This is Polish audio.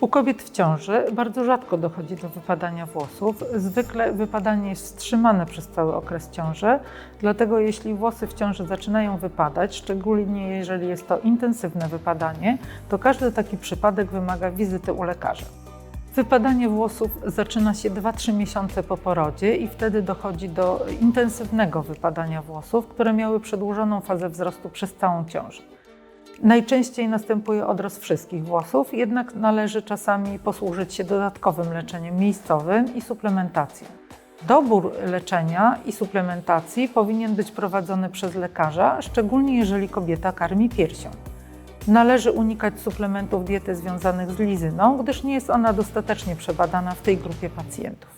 U kobiet w ciąży bardzo rzadko dochodzi do wypadania włosów. Zwykle wypadanie jest wstrzymane przez cały okres ciąży, dlatego jeśli włosy w ciąży zaczynają wypadać, szczególnie jeżeli jest to intensywne wypadanie, to każdy taki przypadek wymaga wizyty u lekarza. Wypadanie włosów zaczyna się 2-3 miesiące po porodzie i wtedy dochodzi do intensywnego wypadania włosów, które miały przedłużoną fazę wzrostu przez całą ciążę. Najczęściej następuje odrost wszystkich włosów, jednak należy czasami posłużyć się dodatkowym leczeniem miejscowym i suplementacją. Dobór leczenia i suplementacji powinien być prowadzony przez lekarza, szczególnie jeżeli kobieta karmi piersią. Należy unikać suplementów diety związanych z lizyną, gdyż nie jest ona dostatecznie przebadana w tej grupie pacjentów.